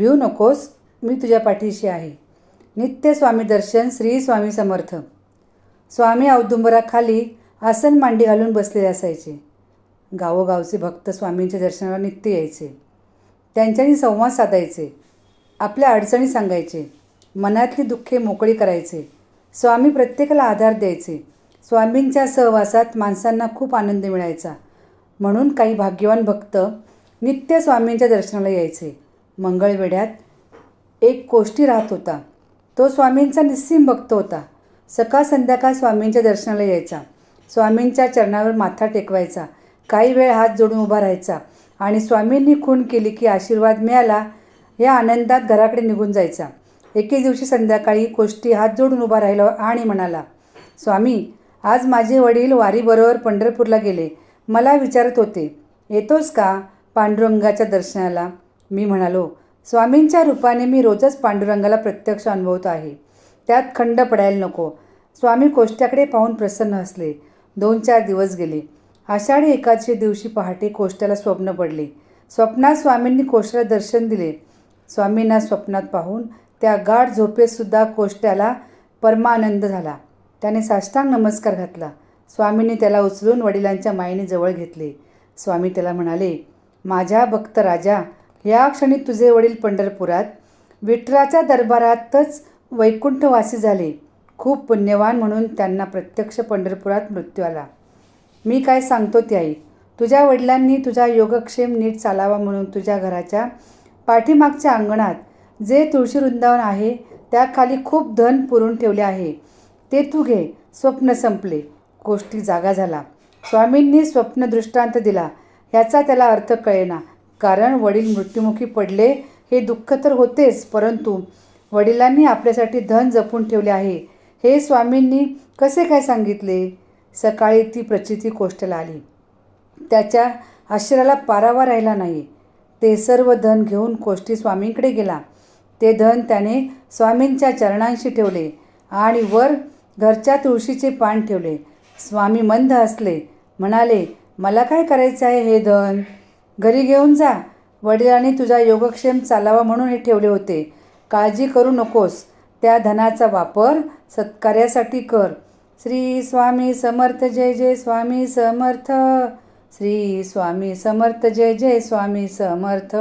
भिऊ नकोस मी तुझ्या पाठीशी आहे. नित्य स्वामी दर्शन श्री स्वामी समर्थ. स्वामी औदुंबराखाली आसन मांडी घालून बसलेले असायचे. गावोगावचे भक्त स्वामींच्या दर्शनाला नित्य यायचे. त्यांच्यानी संवाद साधायचे. आपल्या अडचणी सांगायचे. मनातली दुःखे मोकळी करायचे. स्वामी प्रत्येकाला आधार द्यायचे. स्वामींच्या सहवासात माणसांना खूप आनंद मिळायचा. म्हणून काही भाग्यवान भक्त नित्य स्वामींच्या दर्शनाला यायचे. मंगळवेढ्यात एक कोष्टी राहत होता. तो स्वामींचा निस्सीम भक्त होता. सकाळ संध्याकाळ स्वामींच्या दर्शनाला यायचा. स्वामींच्या चरणावर माथा टेकवायचा. काही वेळ हात जोडून उभा राहायचा आणि स्वामींनी खूण केली की आशीर्वाद मिळाला या आनंदात घराकडे निघून जायचा. एके दिवशी संध्याकाळी कोष्टी हात जोडून उभा राहिला आणि म्हणाला स्वामी आज माझे वडील वारीबरोबर पंढरपूरला गेले. मला विचारत होते येतोस का पांडुरंगाच्या दर्शनाला? मी म्हणालो स्वामींच्या रूपाने मी रोजच पांडुरंगाला प्रत्यक्ष अनुभवत आहे. त्यात खंड पडायला नको. स्वामी कोष्ट्याकडे पाहून प्रसन्न हसले. दोन चार दिवस गेले. आषाढी एकादशी दिवशी पहाटे कोष्ट्याला स्वप्न पडले. स्वप्नात स्वामींनी कोष्ट्याला दर्शन दिले. स्वामींना स्वप्नात पाहून त्या गाढ झोपेतसुद्धा कोष्ट्याला परमानंद झाला. त्याने साष्टांग नमस्कार घातला. स्वामींनी त्याला उचलून वडिलांच्या मायेने जवळ घेतले. स्वामी त्याला म्हणाले माझ्या भक्त राजा या क्षणी तुझे वडील पंढरपुरात विठराच्या दरबारातच वैकुंठवासी झाले. खूप पुण्यवान म्हणून त्यांना प्रत्यक्ष पंढरपुरात मृत्यू आला. मी काय सांगतो ते आई. तुझ्या वडिलांनी तुझा योगक्षेम नीट चालावा म्हणून तुझ्या घराच्या पाठीमागच्या अंगणात जे तुळशी वृंदावन आहे त्याखाली खूप धन पुरून ठेवले आहे. ते तू घे. स्वप्न संपले. गोष्टी जागा झाला. स्वामींनी स्वप्न दृष्टांत दिला. ह्याचा त्याला अर्थ कळेना. कारण वडील मृत्युमुखी पडले हे दुःख तर होतेच परंतु वडिलांनी आपल्यासाठी धन जपून ठेवले आहे. हे स्वामींनी कसे काय सांगितले? सकाळी ती प्रचिती कोष्टला आली. त्याच्या आश्चर्याला पारावा राहिला नाही. ते सर्व धन घेऊन कोष्टी स्वामींकडे गेला. ते धन त्याने स्वामींच्या चरणांशी ठेवले आणि वर घरच्या तुळशीचे पान ठेवले. स्वामी मंद हसले. म्हणाले मला काय करायचं आहे हे धन? घरी घेऊन जा. वडिलांनी तुझा योगक्षेम चालावा म्हणून हे ठेवले होते. काळजी करू नकोस. त्या धनाचा वापर सत्कार्यासाठी कर. श्री स्वामी समर्थ जय जय स्वामी समर्थ. श्री स्वामी समर्थ जय जय स्वामी समर्थ.